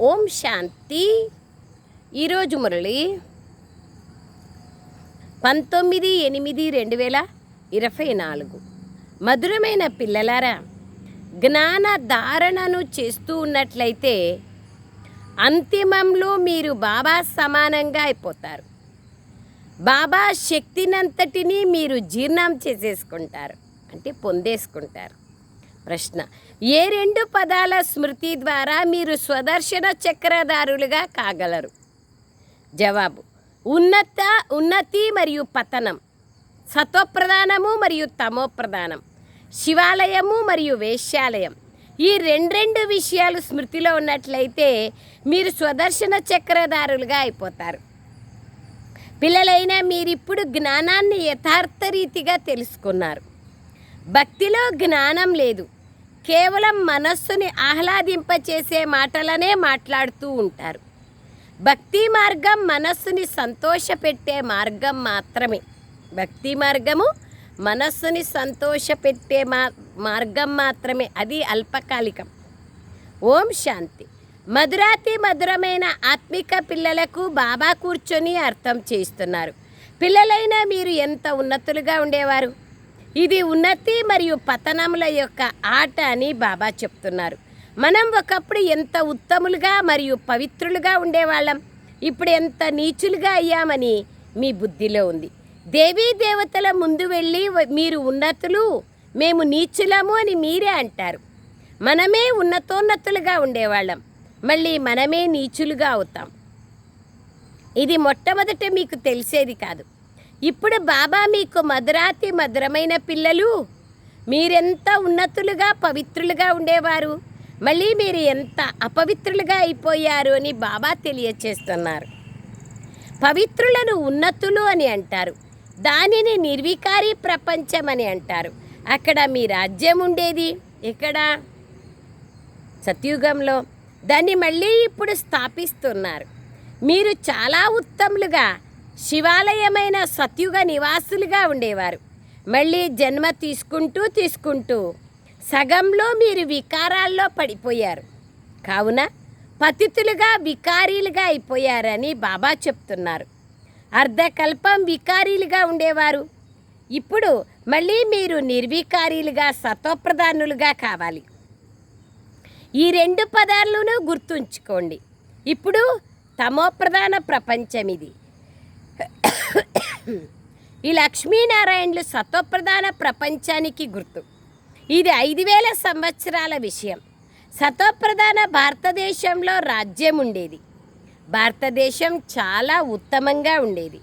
ఓం శాంతి. ఈరోజు మురళి పంతొమ్మిది ఎనిమిది రెండు వేల ఇరవై నాలుగు. మధురమైన పిల్లలారా జ్ఞాన ధారణను చేస్తూ ఉన్నట్లయితే అంతిమంలో మీరు బాబా సమానంగా అయిపోతారు. బాబా శక్తినంతటినీ మీరు జీర్ణం చేసేసుకుంటారు. అంటే పొందేసుకుంటారు. ప్రశ్న ఏ రెండు పదాల స్మృతి ద్వారా మీరు స్వదర్శన చక్రధారులుగా కాగలరు? జవాబు ఉన్నత ఉన్నతి మరియు పతనం సత్వప్రధానము మరియు తమోప్రధానం శివాలయము మరియు వేశ్యాలయం. ఈ రెండు రెండు విషయాలు స్మృతిలో ఉన్నట్లయితే మీరు స్వదర్శన చక్రధారులుగా అయిపోతారు. పిల్లలైన మీరిప్పుడు జ్ఞానాన్ని యథార్థ రీతిగా తెలుసుకున్నారు. భక్తిలో జ్ఞానం లేదు. కేవలం మనస్సుని ఆహ్లాదింపచేసే మాటలనే మాట్లాడుతూ ఉంటారు. భక్తి మార్గం మనస్సుని సంతోషపెట్టే మార్గం మాత్రమే. భక్తి మార్గము మనస్సుని సంతోషపెట్టే మా మార్గం మాత్రమే. అది అల్పకాలికం. ఓం శాంతి. మధురాతి మధురమైన ఆత్మిక పిల్లలకు బాబా కూర్చొని అర్థం చేస్తున్నారు పిల్లలైన మీరు ఎంత ఉన్నతులుగా ఉండేవారు? ఇది ఉన్నతి మరియు పతనముల యొక్క ఆట అని బాబా చెప్తున్నారు. మనం ఒకప్పుడు ఎంత ఉత్తములుగా మరియు పవిత్రులుగా ఉండేవాళ్ళం. ఇప్పుడు ఎంత నీచులుగా అయ్యామని మీ బుద్ధిలో ఉంది. దేవీ దేవతల ముందు వెళ్ళి మీరు ఉన్నతులు మేము నీచులము అని మీరే అంటారు. మనమే ఉన్నతోన్నతులుగా ఉండేవాళ్ళం. మళ్ళీ మనమే నీచులుగా అవుతాం. ఇది మొట్టమొదట మీకు తెలిసేది కాదు. ఇప్పుడు బాబా మీకు మధురాతి మధురమైన పిల్లలు. మీరెంత ఉన్నతులుగా పవిత్రులుగా ఉండేవారు? మళ్ళీ మీరు ఎంత అపవిత్రులుగా అయిపోయారు అని బాబా తెలియచేస్తున్నారు. పవిత్రులను ఉన్నతులు అని అంటారు. దానిని నిర్వికారి ప్రపంచం అని అంటారు. అక్కడ మీ రాజ్యం ఉండేది. ఎక్కడ? సత్యుగంలో. దాన్ని మళ్ళీ ఇప్పుడు స్థాపిస్తున్నారు. మీరు చాలా ఉత్తములుగా శివాలయమైన సత్యుగ నివాసులుగా ఉండేవారు. మళ్ళీ జన్మ తీసుకుంటూ తీసుకుంటూ సగంలో మీరు వికారాల్లో పడిపోయారు. కావున పతితులుగా వికారీలుగా అయిపోయారని బాబా చెప్తున్నారు. అర్ధకల్పం వికారీలుగా ఉండేవారు. ఇప్పుడు మళ్ళీ మీరు నిర్వికారీలుగా సత్వప్రధానులుగా కావాలి. ఈ రెండు పదాలను గుర్తుంచుకోండి. ఇప్పుడు తమోప్రధాన ప్రపంచం ఇది ఈ లక్ష్మీనారాయణులు సత్వప్రధాన ప్రపంచానికి గుర్తు. ఇది ఐదు వేల సంవత్సరాల విషయం. సత్వప్రధాన భారతదేశంలో రాజ్యం ఉండేది. భారతదేశం చాలా ఉత్తమంగా ఉండేది.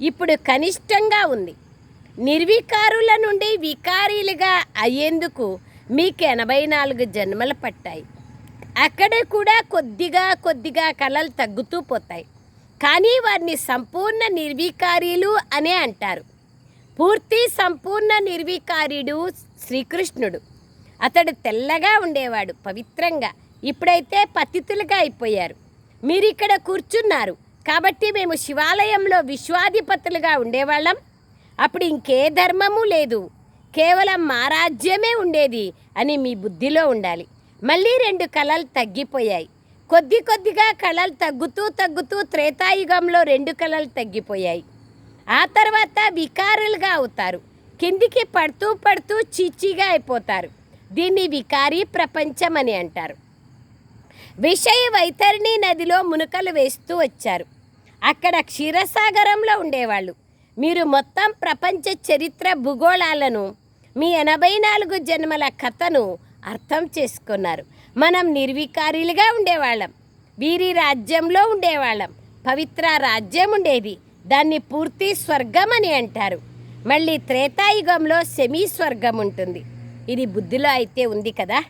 ఇప్పుడు కనిష్టంగా ఉంది. నిర్వికారుల నుండి వికారీలుగా అయ్యేందుకు మీకు ఎనభై నాలుగు జన్మలు పట్టాయి. అక్కడ కూడా కొద్దిగా కొద్దిగా కళలు తగ్గుతూ పోతాయి. కానీ వారిని సంపూర్ణ నిర్వీకారీలు అనే అంటారు. పూర్తి సంపూర్ణ నిర్వీకారీడు శ్రీకృష్ణుడు. అతడు తెల్లగా ఉండేవాడు పవిత్రంగా. ఇప్పుడైతే పతితులుగా అయిపోయారు. మీరు ఇక్కడ కూర్చున్నారు. కాబట్టి మేము శివాలయంలో విశ్వాధిపతులుగా ఉండేవాళ్ళం. అప్పుడు ఇంకే ధర్మము లేదు. కేవలం మా రాజ్యమే ఉండేది అని మీ బుద్ధిలో ఉండాలి. మళ్ళీ రెండు కళలు తగ్గిపోయాయి. కొద్ది కొద్దిగా కళలు తగ్గుతూ తగ్గుతూ త్రేతాయుగంలో రెండు కళలు తగ్గిపోయాయి. ఆ తర్వాత వికారులుగా అవుతారు. కిందికి పడుతూ పడుతూ చీచీగా అయిపోతారు. దీన్ని వికారీ ప్రపంచం అని అంటారు. విషయ వైతరిణి నదిలో మునకలు వేస్తూ వచ్చారు. అక్కడ క్షీరసాగరంలో ఉండేవాళ్ళు. మీరు మొత్తం ప్రపంచ చరిత్ర భూగోళాలను మీ ఎనభై నాలుగు జన్మల కథను అర్థం చేసుకున్నారు. మనం నిర్వికారులుగా ఉండేవాళ్ళం. వీరి రాజ్యంలో ఉండేవాళ్ళం. పవిత్ర రాజ్యం ఉండేది. దాన్ని పూర్తి స్వర్గం అని అంటారు. మళ్ళీ త్రేతాయుగంలో సెమీ స్వర్గం ఉంటుంది. ఇది బుద్ధిలో అయితే ఉంది కదా.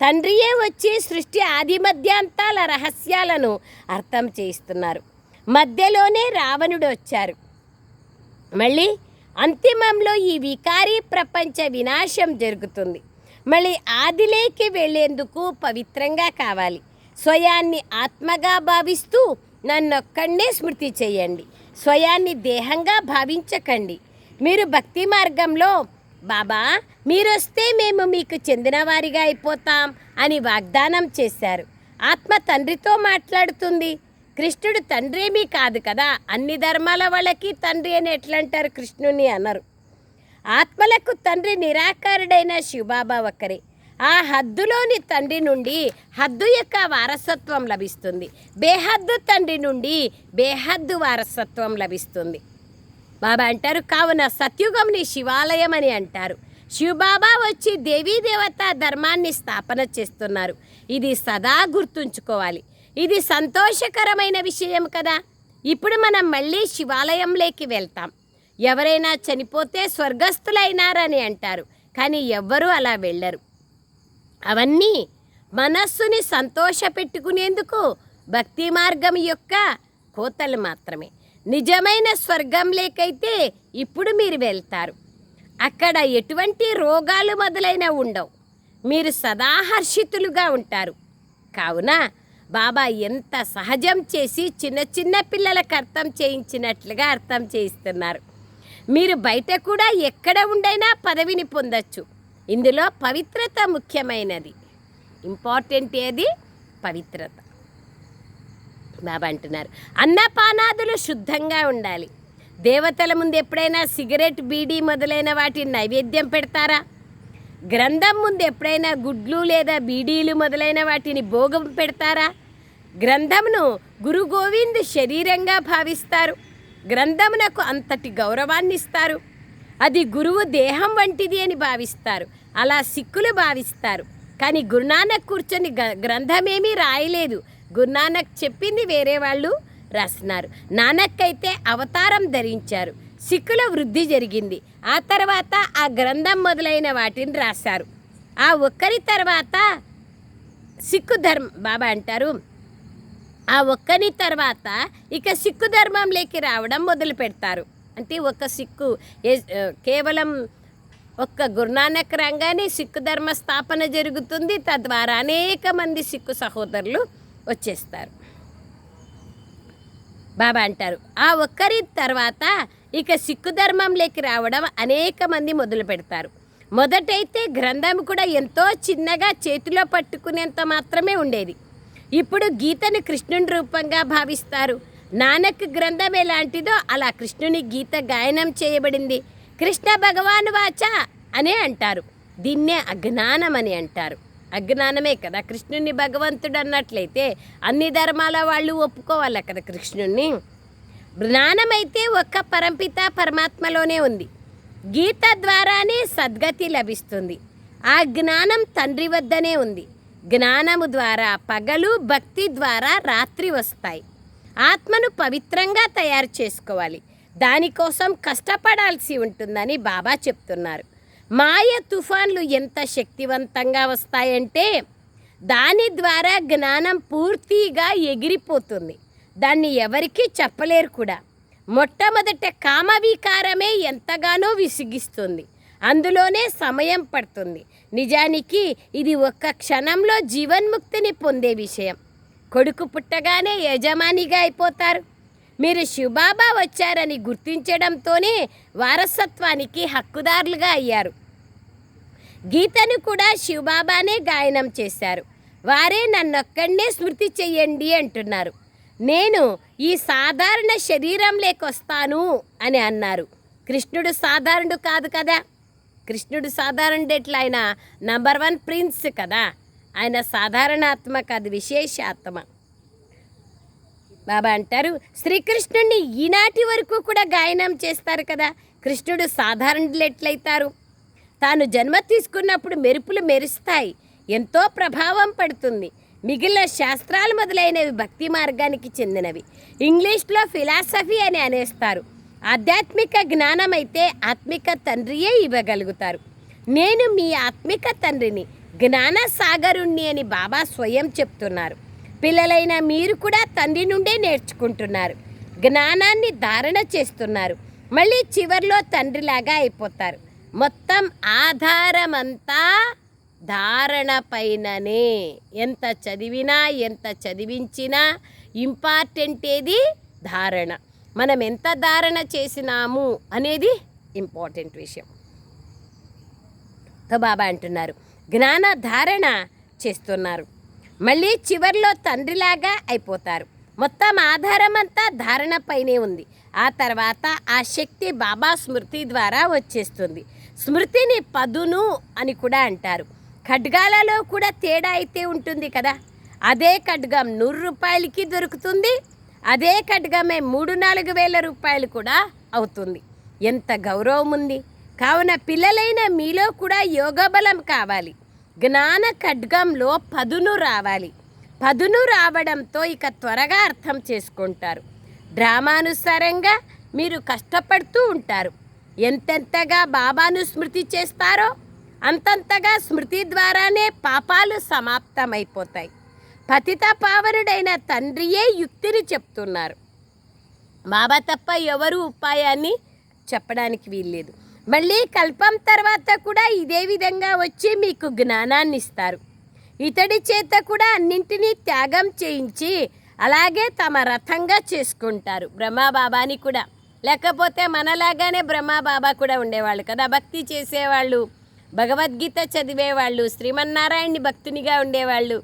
తండ్రియే వచ్చి సృష్టి ఆది మధ్యాంతాల రహస్యాలను అర్థం చేయిస్తున్నారు. మధ్యలోనే రావణుడు వచ్చారు. మళ్ళీ అంతిమంలో ఈ వికారీ ప్రపంచ వినాశం జరుగుతుంది. మళ్ళీ ఆదిలేకి వెళ్ళేందుకు పవిత్రంగా కావాలి. స్వయాన్ని ఆత్మగా భావిస్తూ నన్నొక్కడే స్మృతి చేయండి. స్వయాన్ని దేహంగా భావించకండి. మీరు భక్తి మార్గంలో బాబా మీరొస్తే మేము మీకు చెందినవారిగా అయిపోతాం అని వాగ్దానం చేశారు. ఆత్మ తండ్రితో మాట్లాడుతుంది. కృష్ణుడు తండ్రేమీ కాదు కదా అన్ని ధర్మాల వాళ్ళకి తండ్రి అని ఎట్లా అంటారు కృష్ణుని? అన్నారు. ఆత్మలకు తండ్రి నిరాకారుడైన శివబాబా ఒక్కరే. ఆ హద్దులోని తండ్రి నుండి హద్దు యొక్క వారసత్వం లభిస్తుంది. బేహద్దు తండ్రి నుండి బేహద్దు వారసత్వం లభిస్తుంది. బాబా అంటారు కావున సత్యుగంని శివాలయం అని అంటారు. శివబాబా వచ్చి దేవీ దేవత ధర్మాన్ని స్థాపన చేస్తున్నారు. ఇది సదా గుర్తుంచుకోవాలి. ఇది సంతోషకరమైన విషయం కదా. ఇప్పుడు మనం మళ్ళీ శివాలయంలోకి వెళ్తాం. ఎవరైనా చనిపోతే స్వర్గస్థులైనారని అంటారు కానీ ఎవ్వరూ అలా వెళ్ళరు. అవన్నీ మనస్సుని సంతోషపెట్టుకునేందుకు భక్తి మార్గం యొక్క కోతలు మాత్రమే. నిజమైన స్వర్గం లేకైతే ఇప్పుడు మీరు వెళ్తారు. అక్కడ ఎటువంటి రోగాలు మొదలైన ఉండవు. మీరు సదా హర్షితులుగా ఉంటారు. కావున బాబా ఎంత సహజం చేసి చిన్న చిన్న పిల్లలకు అర్థం చేయించినట్లుగా అర్థం చేయిస్తున్నారు. మీరు బయట కూడా ఎక్కడ ఉండైనా పదవిని పొందొచ్చు. ఇందులో పవిత్రత ముఖ్యమైనది. ఇంపార్టెంట్ ఏది? పవిత్రత. బాబా అంటున్నారు. అన్నపానాదులు శుద్ధంగా ఉండాలి. దేవతల ముందు ఎప్పుడైనా సిగరెట్ బీడీ మొదలైన వాటిని నైవేద్యం పెడతారా? గ్రంథం ముందు ఎప్పుడైనా గుడ్లు లేదా బీడీలు మొదలైన వాటిని భోగం పెడతారా? గ్రంథంను గురు గోవింద్ శరీరంగా భావిస్తారు. గ్రంథమునకు అంతటి గౌరవాన్ని ఇస్తారు అది గురువు దేహం వంటిది అని భావిస్తారు. అలా సిక్కులు భావిస్తారు. కానీ గురునానక్ కూర్చొని గ- గ్రంథమేమీ రాయలేదు. గురునానక్ చెప్పింది వేరే వాళ్ళు రాసినారు. నానక్ అయితే అవతారం ధరించారు. సిక్కుల వృద్ధి జరిగింది. ఆ తర్వాత ఆ గ్రంథం మొదలైన వాటిని రాశారు. ఆ ఒక్కరి తర్వాత సిక్కు ధర్మ బాబా అంటారు ఆ ఒక్కని తర్వాత ఇక సిక్కు ధర్మంలోకి రావడం మొదలు పెడతారు అంటే ఒక సిక్కు కేవలం ఒక్క గురునానక్ రంగానే సిక్కు ధర్మ స్థాపన జరుగుతుంది. తద్వారా అనేక మంది సిక్కు సహోదరులు వచ్చేస్తారు. బాబా అంటారు ఆ ఒక్కరి తర్వాత ఇక సిక్కు ధర్మంలోకి రావడం అనేక మంది మొదలు పెడతారు మొదటైతే గ్రంథం కూడా ఎంతో చిన్నగా చేతిలో పట్టుకునేంత మాత్రమే ఉండేది. ఇప్పుడు గీతను కృష్ణుని రూపంగా భావిస్తారు. నానక్ గ్రంథం ఎలాంటిదో అలా కృష్ణుని గీత గాయనం చేయబడింది. కృష్ణ భగవాన్ వాచ అనే అంటారు. దీన్నే అజ్ఞానం అని అంటారు. అజ్ఞానమే కదా కృష్ణుని భగవంతుడు అన్నట్లయితే అన్ని ధర్మాల వాళ్ళు ఒప్పుకోవాలి కదా కృష్ణుణ్ణి. జ్ఞానమైతే ఒక్క పరంపిత పరమాత్మలోనే ఉంది. గీత ద్వారానే సద్గతి లభిస్తుంది. ఆ జ్ఞానం తండ్రి వద్దనే ఉంది. జ్ఞానము ద్వారా పగలు భక్తి ద్వారా రాత్రి వస్తాయి. ఆత్మను పవిత్రంగా తయారు చేసుకోవాలి. దానికోసం కష్టపడాల్సి ఉంటుందని బాబా చెప్తున్నారు. మాయ తుఫాన్లు ఎంత శక్తివంతంగా వస్తాయంటే దాని ద్వారా జ్ఞానం పూర్తిగా ఎగిరిపోతుంది. దాన్ని ఎవరికీ చెప్పలేరు కూడా. మొట్టమొదట కామవికారమే ఎంతగానో విసిగిస్తుంది. అందులోనే సమయం పడుతుంది. నిజానికి ఇది ఒక్క క్షణంలో జీవన్ముక్తిని పొందే విషయం. కొడుకు పుట్టగానే యజమానిగా అయిపోతారు. మీరు శివబాబా వచ్చారని గుర్తించడంతోనే వారసత్వానికి హక్కుదారులుగా అయ్యారు. గీతను కూడా శివబాబానే గాయనం చేశారు. వారే నన్నొక్కడినే స్మృతి చెయ్యండి అంటున్నారు. నేను ఈ సాధారణ శరీరం లేకొస్తాను అని అన్నారు. కృష్ణుడు సాధారణుడు కాదు కదా? కృష్ణుడు సాధారణ ఎట్లా ఆయన నంబర్ వన్ ప్రిన్స్ కదా. ఆయన సాధారణాత్మ కాదు విశేష ఆత్మ బాబా అంటారు శ్రీకృష్ణుడిని ఈనాటి వరకు కూడా గాయనం చేస్తారు కదా. కృష్ణుడు సాధారణులు ఎట్లయితారు తాను జన్మ తీసుకున్నప్పుడు మెరుపులు మెరుస్తాయి. ఎంతో ప్రభావం పడుతుంది. మిగిలిన శాస్త్రాలు మొదలైనవి భక్తి మార్గానికి చెందినవి. ఇంగ్లీష్లో ఫిలాసఫీ అని అనేస్తారు. ఆధ్యాత్మిక జ్ఞానం అయితే ఆత్మిక తండ్రియే ఇవ్వగలుగుతారు. నేను మీ ఆత్మిక తండ్రిని జ్ఞాన సాగరుణ్ణి అని బాబా స్వయం చెప్తున్నారు. పిల్లలైన మీరు కూడా తండ్రి నుండే నేర్చుకుంటున్నారు. జ్ఞానాన్ని ధారణ చేస్తున్నారు. మళ్ళీ చివర్లో తండ్రిలాగా అయిపోతారు. మొత్తం ఆధారమంతా ధారణ పైననే. ఎంత చదివినా ఎంత చదివించినా ఇంపార్టెంట్ ఏది ధారణ. మనం ఎంత ధారణ చేసినాము అనేది ఇంపార్టెంట్ విషయం. తో బాబా అంటున్నారు జ్ఞాన ధారణ చేస్తున్నారు. మళ్ళీ చివర్లో తండ్రిలాగా అయిపోతారు. మొత్తం ఆధారం అంతా ధారణపైనే ఉంది. ఆ తర్వాత ఆ శక్తి బాబా స్మృతి ద్వారా వచ్చేస్తుంది. స్మృతిని పదును అని కూడా అంటారు. ఖడ్గాలలో కూడా తేడా అయితే ఉంటుంది కదా. అదే ఖడ్గం నూరు రూపాయలకి దొరుకుతుంది అదే ఖడ్గమే మూడు నాలుగు వేల రూపాయలు కూడా అవుతుంది. ఎంత గౌరవం ఉంది. కావున పిల్లలైన మీలో కూడా యోగబలం కావాలి. జ్ఞాన ఖడ్గంలో పదును రావాలి. పదును రావడంతో ఇక త్వరగా అర్థం చేసుకుంటారు. డ్రామానుసారంగా మీరు కష్టపడుతూ ఉంటారు. ఎంతెంతగా బాబాను స్మృతి చేస్తారో అంతంతగా స్మృతి ద్వారానే పాపాలు సమాప్తమైపోతాయి. పతిత పావనుడైన తండ్రియే యుక్తిని చెప్తున్నారు. బాబా తప్ప ఎవరు ఉపాయాన్ని చెప్పడానికి వీల్లేదు. మళ్ళీ కల్పం తర్వాత కూడా ఇదే విధంగా వచ్చి మీకు జ్ఞానాన్ని ఇస్తారు ఇతడి చేత కూడా అన్నింటినీ త్యాగం చేయించి అలాగే తమ రథంగా చేసుకుంటారు బ్రహ్మాబాబాని కూడా. లేకపోతే మనలాగానే బ్రహ్మాబాబా కూడా ఉండేవాళ్ళు కదా. భక్తి చేసేవాళ్ళు భగవద్గీత చదివేవాళ్ళు శ్రీమన్నారాయణ్ని భక్తునిగా ఉండేవాళ్ళు.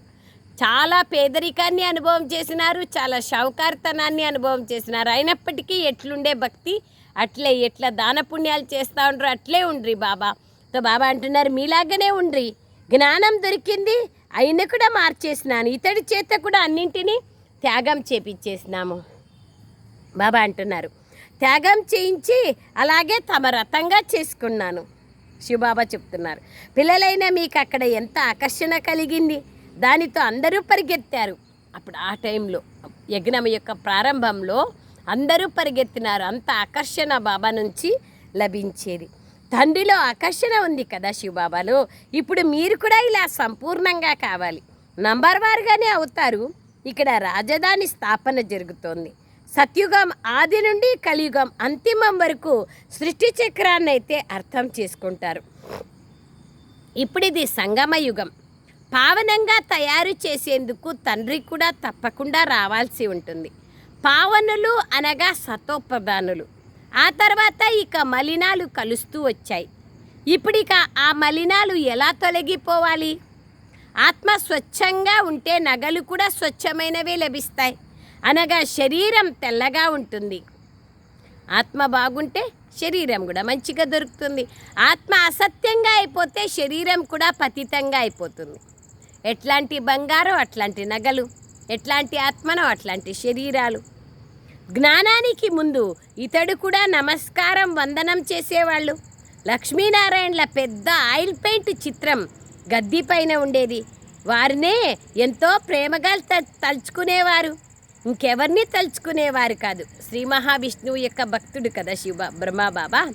చాలా పేదరికాన్ని అనుభవం చేసినారు చాలా షౌకార్తనాన్ని అనుభవం చేసినారు. అయినప్పటికీ ఎట్లుండే భక్తి అట్లే ఎట్లా దాన పుణ్యాలు చేస్తూ ఉండరు అట్లే ఉండ్రి బాబా. తో బాబా అంటున్నారు మీలాగానే ఉండ్రి. జ్ఞానం దొరికింది అయిన కూడా మార్చేసినాను. ఇతడి చేత కూడా అన్నింటినీ త్యాగం చేపించేసినాము బాబా అంటున్నారు త్యాగం చేయించి అలాగే తమ రథంగా చేసుకున్నాను. శివబాబా చెప్తున్నారు పిల్లలైన మీకు అక్కడ ఎంత ఆకర్షణ కలిగింది. దానితో అందరూ పరిగెత్తారు. అప్పుడు ఆ టైంలో యజ్ఞం యొక్క ప్రారంభంలో అందరూ పరిగెత్తినారు. అంత ఆకర్షణ బాబా నుంచి లభించేది. తండ్రిలో ఆకర్షణ ఉంది కదా శివబాబాలో. ఇప్పుడు మీరు కూడా ఇలా సంపూర్ణంగా కావాలి. నంబర్ వారుగానే అవుతారు. ఇక్కడ రాజధాని స్థాపన జరుగుతోంది. సత్యుగం ఆది నుండి కలియుగం అంతిమం వరకు సృష్టి చక్రాన్ని అయితే అర్థం చేసుకుంటారు. ఇప్పుడు ఇది సంగమ యుగం పావనంగా తయారు చేసేందుకు తండ్రి కూడా తప్పకుండా రావాల్సి ఉంటుంది. పావనులు అనగా సతోప్రధానులు ఆ తర్వాత ఇక మలినాలు కలుస్తూ వచ్చాయి. ఇప్పుడు ఇక ఆ మలినాలు ఎలా తొలగిపోవాలి? ఆత్మ స్వచ్ఛంగా ఉంటే నగలు కూడా స్వచ్ఛమైనవే లభిస్తాయి. అనగా శరీరం తెల్లగా ఉంటుంది. ఆత్మ బాగుంటే శరీరం కూడా మంచిగా దొరుకుతుంది. ఆత్మ అసత్యంగా అయిపోతే శరీరం కూడా పతితంగా అయిపోతుంది. ఎట్లాంటి బంగారం అట్లాంటి నగలు ఎట్లాంటి ఆత్మనో అట్లాంటి శరీరాలు. జ్ఞానానికి ముందు ఇతడు కూడా నమస్కారం వందనం చేసేవాళ్ళు. లక్ష్మీనారాయణల పెద్ద ఆయిల్ పెయింట్ చిత్రం గద్దీపైన ఉండేది. వారినే ఎంతో ప్రేమగా త- తలుచుకునేవారు. ఇంకెవరిని తలుచుకునేవారు కాదు. శ్రీ మహావిష్ణువు యొక్క భక్తుడు కదా శివ బ్రహ్మబాబా.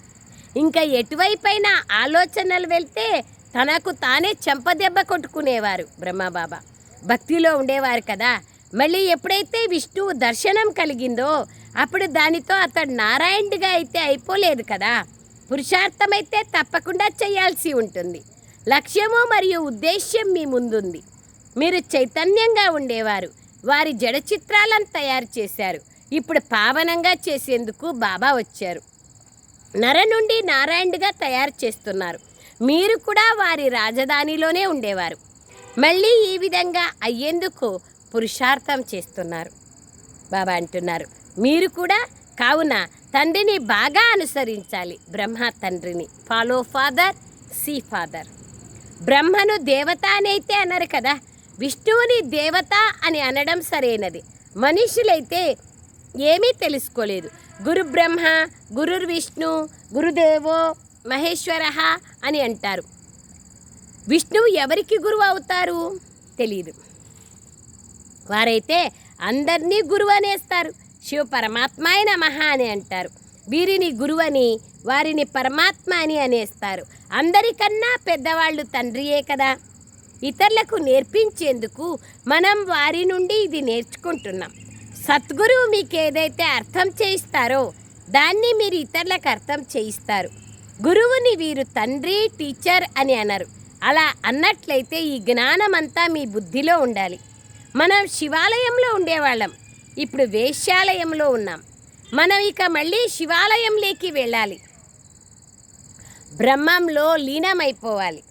ఇంకా ఎటువైపైన ఆలోచనలు వెళ్తే తనకు తానే చెంపదెబ్బ కొట్టుకునేవారు బ్రహ్మబాబా. భక్తిలో ఉండేవారు కదా. మళ్ళీ ఎప్పుడైతే విష్ణువు దర్శనం కలిగిందో అప్పుడు దానితో అతడు నారాయణుడిగా అయితే అయిపోలేదు కదా. పురుషార్థమైతే తప్పకుండా చేయాల్సి ఉంటుంది. లక్ష్యము మరియు ఉద్దేశ్యం మీ ముందుంది. మీరు చైతన్యంగా ఉండేవారు. వారి జడ చిత్రాలను తయారు చేశారు. ఇప్పుడు పావనంగా చేసేందుకు బాబా వచ్చారు. నర నుండి నారాయణుడిగా తయారు చేస్తున్నారు. మీరు కూడా వారి రాజధానిలోనే ఉండేవారు. మళ్ళీ ఈ విధంగా అయ్యేందుకు పురుషార్థం చేస్తున్నారు. బాబా అంటున్నారు మీరు కూడా కావున తండ్రిని బాగా అనుసరించాలి. బ్రహ్మ తండ్రిని. Follow father see father. బ్రహ్మను దేవత అని అయితే అన్నారు కదా విష్ణువుని దేవత అని అనడం సరైనది. మనుషులైతే ఏమీ తెలుసుకోలేదు. గురు బ్రహ్మ గురుర్ విష్ణు గురుదేవో మహేశ్వర అని అంటారు. విష్ణువు ఎవరికి గురువు అవుతారు? తెలియదు వారైతే అందరినీ గురువు అనేస్తారు శివ పరమాత్మాయ నమః అని అంటారు. వీరిని గురువని వారిని పరమాత్మ అని అనేస్తారు. అందరికన్నా పెద్దవాళ్ళు తండ్రియే కదా. ఇతరులకు నేర్పించేందుకు మనం వారి నుండి ఇది నేర్చుకుంటున్నాం. సద్గురువు మీకు ఏదైతే అర్థం చేయిస్తారో దాన్ని మీరు ఇతరులకు అర్థం చేయిస్తారు. గురువుని వీరు తండ్రి టీచర్ అని అనరు. అలా అన్నట్లయితే ఈ జ్ఞానమంతా మీ బుద్ధిలో ఉండాలి. మనం శివాలయంలో ఉండేవాళ్ళం. ఇప్పుడు వేశ్యాలయంలో ఉన్నాం. మనం ఇక మళ్ళీ శివాలయంలోకి వెళ్ళాలి. బ్రహ్మంలో లీనమైపోవాలి.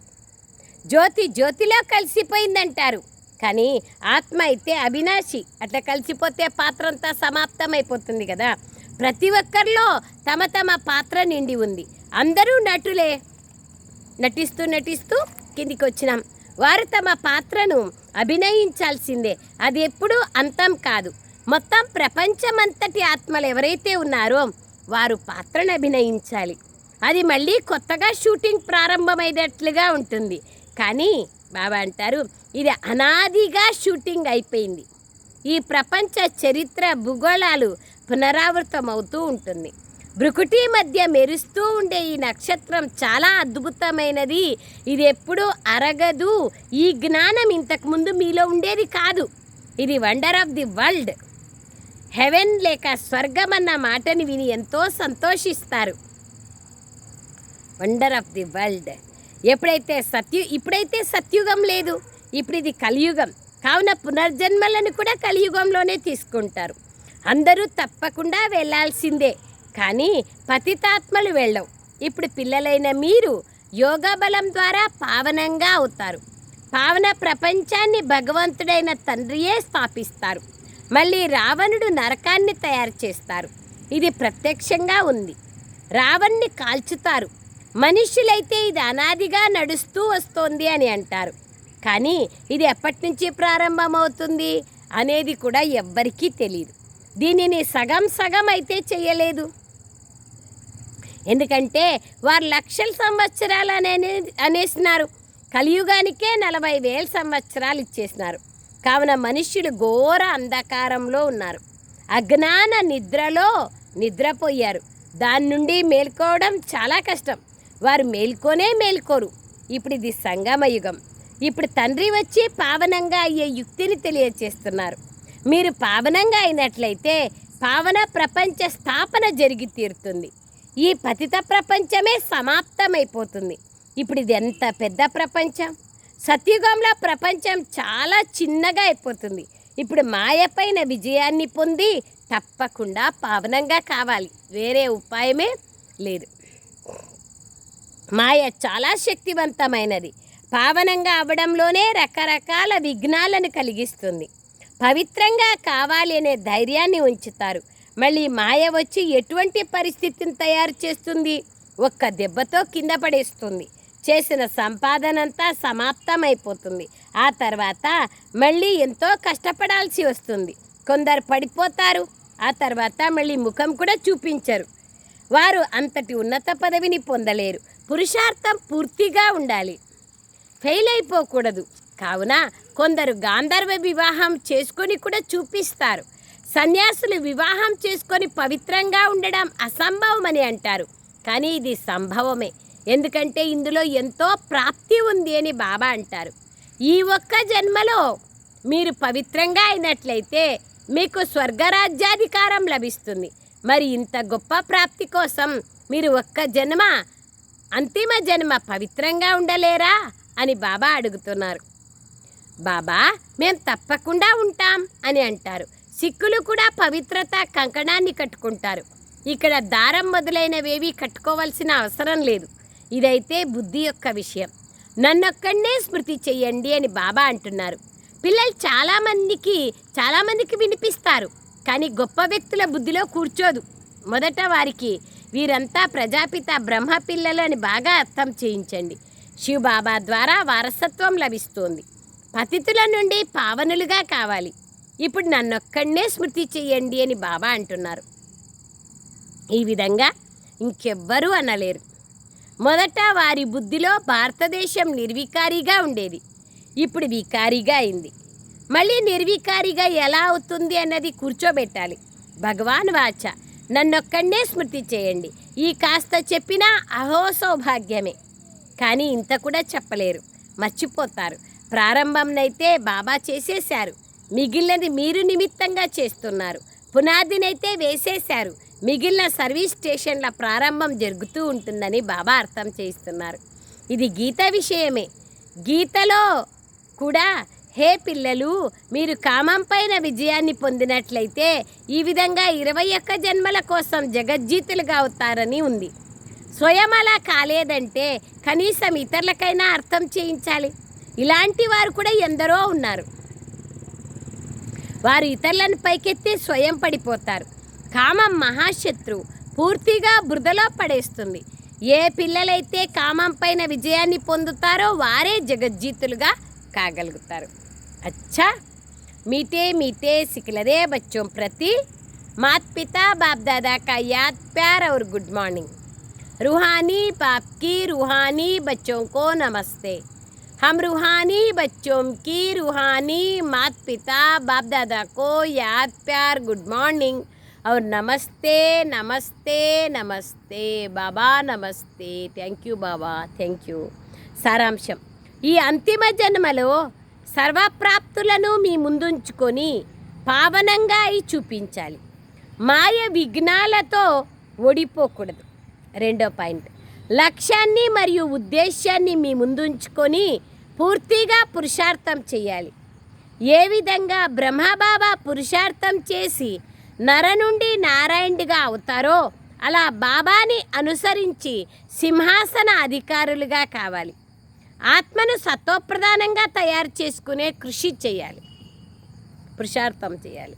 జ్యోతి జ్యోతిలో కలిసిపోయిందంటారు. కానీ ఆత్మ అయితే అవినాశి. అట్లా కలిసిపోతే పాత్ర అంతా సమాప్తమైపోతుంది కదా. ప్రతి ఒక్కరిలో తమ తమ పాత్ర నిండి ఉంది. అందరూ నటులే. నటిస్తూ నటిస్తూ కిందికి వచ్చినాం వారు తమ పాత్రను అభినయించాల్సిందే. అది ఎప్పుడూ అంతం కాదు. మొత్తం ప్రపంచమంతటి ఆత్మలు ఎవరైతే ఉన్నారో వారు పాత్రను అభినయించాలి. అది మళ్ళీ కొత్తగా షూటింగ్ ప్రారంభమైనట్లుగా ఉంటుంది. కానీ బాబా అంటారు ఇది అనాదిగా షూటింగ్ అయిపోయింది. ఈ ప్రపంచ చరిత్ర భూగోళాలు పునరావృతమవుతూ ఉంటుంది. భృకుటి మధ్య మెరుస్తూ ఉండే ఈ నక్షత్రం చాలా అద్భుతమైనది. ఇది ఎప్పుడూ అరగదు. ఈ జ్ఞానం ఇంతకుముందు మీలో ఉండేది కాదు. ఇది wonder of the world. Heaven లేక స్వర్గం అన్న మాటని విని ఎంతో సంతోషిస్తారు. Wonder of the world. ఎప్పుడైతే సత్యు ఇప్పుడైతే సత్యుగం లేదు. ఇప్పుడు ఇది కలియుగం. కావున పునర్జన్మలను కూడా కలియుగంలోనే తీసుకుంటారు. అందరూ తప్పకుండా వెళ్ళాల్సిందే కానీ పతితాత్మలు వెళ్ళవు. ఇప్పుడు పిల్లలైన మీరు యోగా బలం ద్వారా పావనంగా అవుతారు. పావన ప్రపంచాన్ని భగవంతుడైన తండ్రియే స్థాపిస్తారు. మళ్ళీ రావణుడు నరకాన్ని తయారు చేస్తారు. ఇది ప్రత్యక్షంగా ఉంది. రావణ్ణి కాల్చుతారు. మనుష్యులైతే ఇది అనాదిగా నడుస్తూ వస్తోంది అని అంటారు. కానీ ఇది ఎప్పటి నుంచి ప్రారంభమవుతుంది అనేది కూడా ఎవ్వరికీ తెలియదు దీనిని సగం సగం అయితే చేయలేదు. ఎందుకంటే వారు లక్షల సంవత్సరాలు అనే అనేసినారు. కలియుగానికే నలభై వేల సంవత్సరాలు ఇచ్చేసినారు. కావున మనుష్యులు ఘోర అంధకారంలో ఉన్నారు. అజ్ఞాన నిద్రలో నిద్రపోయారు. దాని నుండి మేల్కోవడం చాలా కష్టం. వారు మేల్కొనే మేల్కోరు. ఇప్పుడు ఇది సంగమయుగం. ఇప్పుడు తండ్రి వచ్చి పావనంగా అయ్యే యుక్తిని తెలియచేస్తున్నారు. మీరు పావనంగా అయినట్లయితే పావన ప్రపంచ స్థాపన జరిగి తీరుతుంది. ఈ పతిత ప్రపంచమే సమాప్తమైపోతుంది. ఇప్పుడు ఇది ఎంత పెద్ద ప్రపంచం? సత్యుగంలో ప్రపంచం చాలా చిన్నగా అయిపోతుంది. ఇప్పుడు మాయపైన విజయాన్ని పొంది తప్పకుండా పావనంగా కావాలి. వేరే ఉపాయమే లేదు. మాయ చాలా శక్తివంతమైనది. పావనంగా అవడంలోనే రకరకాల విఘ్నాలను కలిగిస్తుంది. పవిత్రంగా కావాలి అనే ధైర్యాన్ని ఉంచుతారు. మళ్ళీ మాయ వచ్చి ఎటువంటి పరిస్థితిని తయారు చేస్తుంది? ఒక్క దెబ్బతో కింద పడేస్తుంది. చేసిన సంపాదనంతా సమాప్తమైపోతుంది. ఆ తర్వాత మళ్ళీ ఎంతో కష్టపడాల్సి వస్తుంది. కొందరు పడిపోతారు. ఆ తర్వాత మళ్ళీ ముఖం కూడా చూపించరు. వారు అంతటి ఉన్నత పదవిని పొందలేరు. పురుషార్థం పూర్తిగా ఉండాలి. ఫెయిల్ అయిపోకూడదు. కావున కొందరు గాంధర్వ వివాహం చేసుకొని కూడా చూపిస్తారు. సన్యాసులు వివాహం చేసుకొని పవిత్రంగా ఉండడం అసంభవమని అంటారు. కానీ ఇది సంభవమే. ఎందుకంటే ఇందులో ఎంతో ప్రాప్తి ఉంది అని బాబా అంటారు. ఈ ఒక్క జన్మలో మీరు పవిత్రంగా అయినట్లయితే మీకు స్వర్గరాజ్యాధికారం లభిస్తుంది. మరి ఇంత గొప్ప ప్రాప్తి కోసం మీరు ఒక్క జన్మ అంతిమ జన్మ పవిత్రంగా ఉండలేరా అని బాబా అడుగుతున్నారు. బాబా మేం తప్పకుండా ఉంటాం అని అంటారు. సిక్కులు కూడా పవిత్రత కంకణాన్ని కట్టుకుంటారు. ఇక్కడ దారం మొదలైనవేవి కట్టుకోవాల్సిన అవసరం లేదు. ఇదైతే బుద్ధి యొక్క విషయం. నన్నొక్కడనే స్మృతి చెయ్యండి అని బాబా అంటున్నారు. పిల్లలు చాలామందికి చాలామందికి వినిపిస్తారు కానీ గొప్ప వ్యక్తుల బుద్ధిలో కూర్చోదు. మొదట వారికి వీరంతా ప్రజాపిత బ్రహ్మ పిల్లలు అని బాగా అర్థం చేయించండి. శివబాబా ద్వారా వారసత్వం లభిస్తోంది. పతితుల నుండి పావనులుగా కావాలి. ఇప్పుడు నన్నొక్కడనే స్మృతి చెయ్యండి అని బాబా అంటున్నారు. ఈ విధంగా ఇంకెవ్వరూ అనలేరు. మొదట వారి బుద్ధిలో భారతదేశం నిర్వికారిగా ఉండేది. ఇప్పుడు వికారిగా అయింది. మళ్ళీ నిర్వికారిగా ఎలా అవుతుంది అన్నది కూర్చోబెట్టాలి. భగవాన్ వాచ నన్నొక్కడనే స్మృతి చేయండి ఈ కాస్త చెప్పినా అహో సౌభాగ్యమే. కానీ ఇంత కూడా చెప్పలేరు. మర్చిపోతారు. ప్రారంభంనైతే బాబా చేసేశారు. మిగిలినది మీరు నిమిత్తంగా చేస్తున్నారు. పునాదినైతే వేసేశారు. మిగిలిన సర్వీస్ స్టేషన్ల ప్రారంభం జరుగుతూ ఉంటుందని బాబా అర్థం చేయిస్తున్నారు. ఇది గీత విషయమే. గీతలో కూడా హే పిల్లలు మీరు కామం పైన విజయాన్ని పొందినట్లయితే ఈ విధంగా ఇరవై ఒక్క జన్మల కోసం జగజ్జీతులుగా అవుతారని ఉంది. స్వయం అలా కాలేదంటే కనీసం ఇతరులకైనా అర్థం చేయించాలి. ఇలాంటి వారు కూడా ఎందరో ఉన్నారు వారు ఇతరులను పైకెత్తి స్వయం పడిపోతారు కామం మహాశత్రువు పూర్తిగా బురదలో పడేస్తుంది ఏ పిల్లలైతే కామం పైన విజయాన్ని పొందుతారో వారే జగజ్జీతులుగా కాగలుగుతారు అచ్చా मीठे मीठे सिकलरे बच्चों प्रति मात पिता बाप दादा का याद प्यार और गुड मॉर्निंग रूहानी बाप की रूहानी बच्चों को नमस्ते हम रूहानी बच्चों की रूहानी मात पिता बाप दादा को याद प्यार गुड मॉर्निंग और नमस्ते नमस्ते नमस्ते బాబా నమస్తే thank you Baba thank you సారాంశం ఈ అంతిమ జన్మలో సర్వప్రాప్తులను మీ ముందుంచుకొని పావనంగా అయి చూపించాలి మాయ విఘ్నాలతో ఓడిపోకూడదు రెండో పాయింట్ లక్ష్యాన్ని మరియు ఉద్దేశాన్ని మీ ముందుంచుకొని పూర్తిగా పురుషార్థం చేయాలి. ఏ విధంగా బ్రహ్మబాబా పురుషార్థం చేసి నర నుండి నారాయణుడిగా అవుతారో అలా బాబాని అనుసరించి సింహాసన అధికారులుగా కావాలి. ఆత్మను సత్వప్రధానంగా తయారు చేసుకునే కృషి చేయాలి. పురుషార్థం చేయాలి.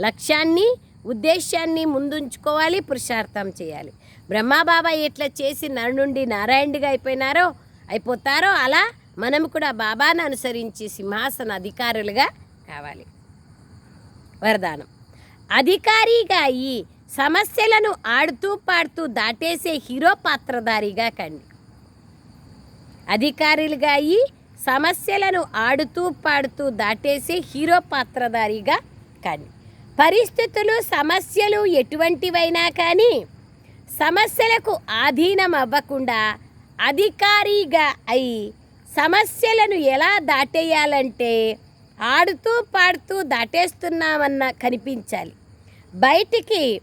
లక్ష్యాన్ని ఉద్దేశాన్ని ముందుంచుకోవాలి పురుషార్థం చేయాలి. బ్రహ్మాబాబా ఎట్లా చేసి నరు నుండి నారాయణుడిగా అయిపోయినారో అయిపోతారో అలా మనం కూడా బాబాను అనుసరించి సింహాసన అధికారులుగా కావాలి. వరదానం. అధికారిగా అయ్యి సమస్యలను ఆడుతూ పాడుతూ దాటేసే హీరో పాత్రధారిగా కండి. అధికారులుగా అయ్యి సమస్యలను ఆడుతూ పాడుతూ దాటేసే హీరో పాత్రధారిగా కానీ పరిస్థితులు సమస్యలు ఎటువంటివైనా కానీ సమస్యలకు ఆధీనం అవ్వకుండా అధికారిగా అయి సమస్యలను ఎలా దాటేయాలంటే ఆడుతూ పాడుతూ దాటేస్తున్నామన్న కనిపించాలి. బయటికి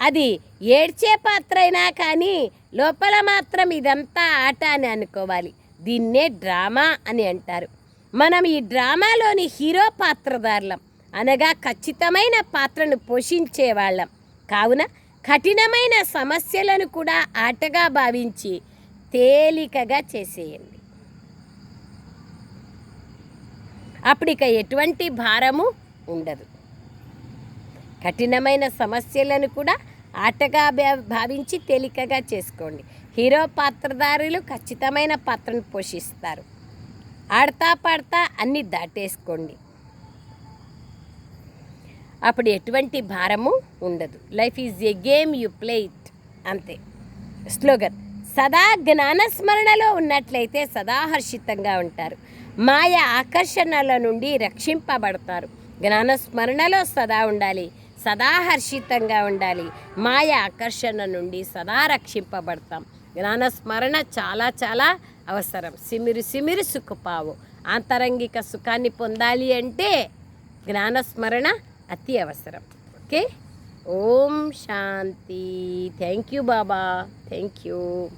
అది ఏడ్చే పాత్ర అయినా కానీ లోపల మాత్రం ఇదంతా ఆట అని అనుకోవాలి. దీన్నే డ్రామా అని అంటారు. మనం ఈ డ్రామాలోని హీరో పాత్రదారులం అనగా ఖచ్చితమైన పాత్రను పోషించే వాళ్ళం కావున కఠినమైన సమస్యలను కూడా ఆటగా భావించి తేలికగా చేసేయండి. అప్పుడు ఇక ఎటువంటి భారము ఉండదు. కఠినమైన సమస్యలను కూడా ఆటగా భా- భావించి తేలికగా చేసుకోండి. హీరో పాత్రధారులు ఖచ్చితమైన పాత్రను పోషిస్తారు. ఆడతా పాడతా అన్ని దాటేసుకోండి. అప్పుడు ఎటువంటి భారము ఉండదు. Life is a game you play it అంతే. స్లోగన్. సదా జ్ఞానస్మరణలో ఉన్నట్లయితే సదా హర్షితంగా ఉంటారు. మాయ ఆకర్షణల నుండి రక్షింపబడతారు. జ్ఞానస్మరణలో సదా ఉండాలి సదా హర్షితంగా ఉండాలి. మాయ ఆకర్షణ నుండి సదా రక్షింపబడతాం. జ్ఞానస్మరణ చాలా చాలా అవసరం. సిమిరి సిమిరి సుఖపావు. ఆంతరంగిక సుఖాన్ని పొందాలి అంటే జ్ఞానస్మరణ అతి అవసరం. ఓకే? ఓం శాంతి. Thank you Baba. Thank you.